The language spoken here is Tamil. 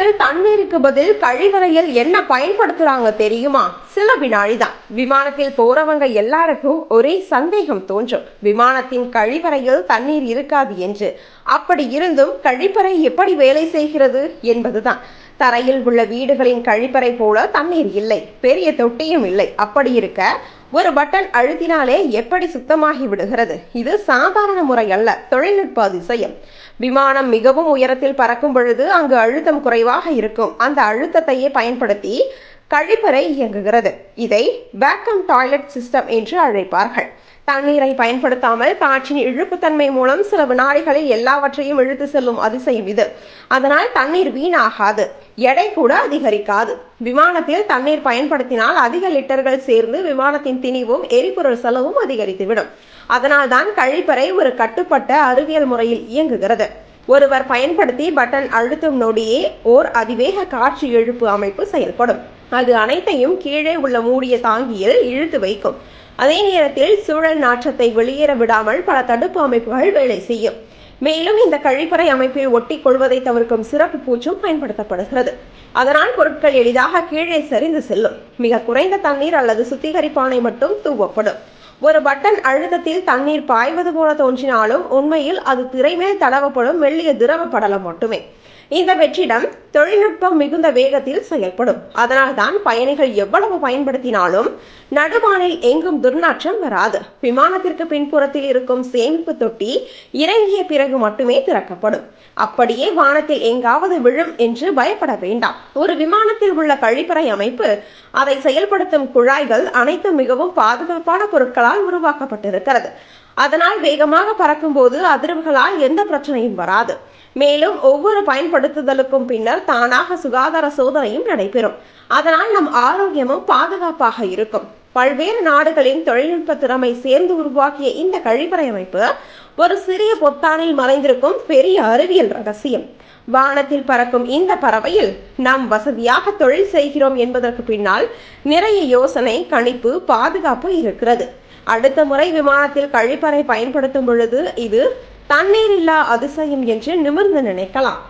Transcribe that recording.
விமானத்தில் தண்ணீருக்கு பதில் கழிவறையில் என்ன பயன்படுத்துறாங்க தெரியுமா? சில வினாடிதான். விமானத்தில் போறவங்க எல்லாருக்கும் ஒரே சந்தேகம் தோன்றும். விமானத்தின் கழிவறையில் தண்ணீர் இருக்காது என்று. அப்படி இருந்தும் கழிப்பறை எப்படி வேலை செய்கிறது என்பதுதான். தரையில் உள்ள வீடுகளின் கழிப்பறை போல தண்ணீர் இல்லை பெரிய தொட்டியும் இல்லை. அப்படி இருக்க ஒரு பட்டன் அழுத்தினாலே எப்படி சுத்தமாகி விடுகிறது? இது சாதாரண முறை அல்ல தொழில்நுட்ப அதிசயம். விமானம் மிகவும் உயரத்தில் பறக்கும் பொழுது அங்கு அழுத்தம் குறைவாக இருக்கும். அந்த அழுத்தத்தையே பயன்படுத்தி கழிப்பறை இயங்குகிறது. இதை வேக்கம் டாய்லெட் சிஸ்டம் என்று அழைப்பார்கள். தண்ணீரை பயன்படுத்தாமல் காற்றின் இழுப்புத்தன்மை மூலம் சில வினாடிகளில் எல்லாவற்றையும் இழுத்து செல்லும் அதிசயம் இது. அதனால் தண்ணீர் வீணாகாது. எடை கூட அதிகரிக்காது. விமானத்தில் தண்ணீர் பயன்படுத்தினால் அதிக லிட்டர்கள் சேர்ந்து விமானத்தின் திணிவும் எரிபொருள் செலவும் அதிகரித்துவிடும். அதனால்தான் கழிப்பறை ஒரு கட்டுப்பட்ட அறிவியல் முறையில் இயங்குகிறது. ஒருவர் பயன்படுத்தி பட்டன் அழுத்தும் நொடியே ஓர் அதிவேக காற்று எழுப்பு அமைப்பு செயல்படும். அது அனைத்தையும் கீழே உள்ள மூடிய தாங்கியில் இழுத்து வைக்கும். அதே நேரத்தில் சூழல் நாற்றத்தை வெளியேற விடாமல் பல தடுப்பு அமைப்புகள் வேலை செய்யும். மேலும் இந்த கழிப்பறை அமைப்பை ஒட்டி கொள்வதை தவிர்க்கும் சிறப்பு பூச்சும் பயன்படுத்தப்படுகிறது. அதனால் பொருட்கள் எளிதாக கீழே சரிந்து செல்லும். மிக குறைந்த தண்ணீர் அல்லது சுத்திகரிப்பானை மட்டும் தூவப்படும். ஒரு பட்டன் அழுத்தத்தில் தண்ணீர் பாய்வது போல தோன்றினாலும் உண்மையில் அது திரைமேல் தடவப்படும் மெல்லிய திரவ படலம் மட்டுமே. இந்த வெற்றிடம் தொழில்நுட்பம் மிகுந்த வேகத்தில் செயல்படும். அதனால் தான் பயணிகள் எவ்வளவு பயன்படுத்தினாலும் நடுவானில் எங்கும் துர்நாற்றம் வராது. விமானத்திற்கு பின்புறத்தில் இருக்கும் சேமிப்பு தொட்டி இறங்கிய பிறகு மட்டுமே திறக்கப்படும். அப்படியே வானத்தில் எங்காவது விழும் என்று பயப்பட வேண்டாம். ஒரு விமானத்தில் உள்ள கழிப்பறை அமைப்பு அதை செயல்படுத்தும் குழாய்கள் அனைத்தும் மிகவும் பாதுகாப்பான பொருட்களால் உருவாக்கப்பட்டிருக்கிறது. அதனால் வேகமாக பறக்கும்போது அதிர்வுகளால் எந்த பிரச்சனையும் வராது. மேலும் ஒவ்வொரு பயன்படுத்துதலுக்கும் பின்னர் தானாக சுகாதார சோதனையும் நடைபெறும். அதனால் நம் ஆரோக்கியமும் பாதுகாப்பாக இருக்கும். பல்வேறு நாடுகளின் தொழில்நுட்ப திறமை சேர்ந்து உருவாக்கிய இந்த கழிப்பறை அமைப்பு ஒரு சிறிய பொத்தானில் மறைந்திருக்கும் பெரிய அறிவியல் ரகசியம். வானத்தில் பறக்கும் இந்த பறவையில் நாம் வசதியாக தொழில் செய்கிறோம் என்பதற்கு பின்னால் நிறைய யோசனை கணிப்பு பாதுகாப்பு இருக்கிறது. அடுத்த முறை விமானத்தில் கழிப்பறை பயன்படுத்தும் பொழுது இது தண்ணீர் இல்லா அதிசயம் என்று நிமிர்ந்து நினைக்கலாம்.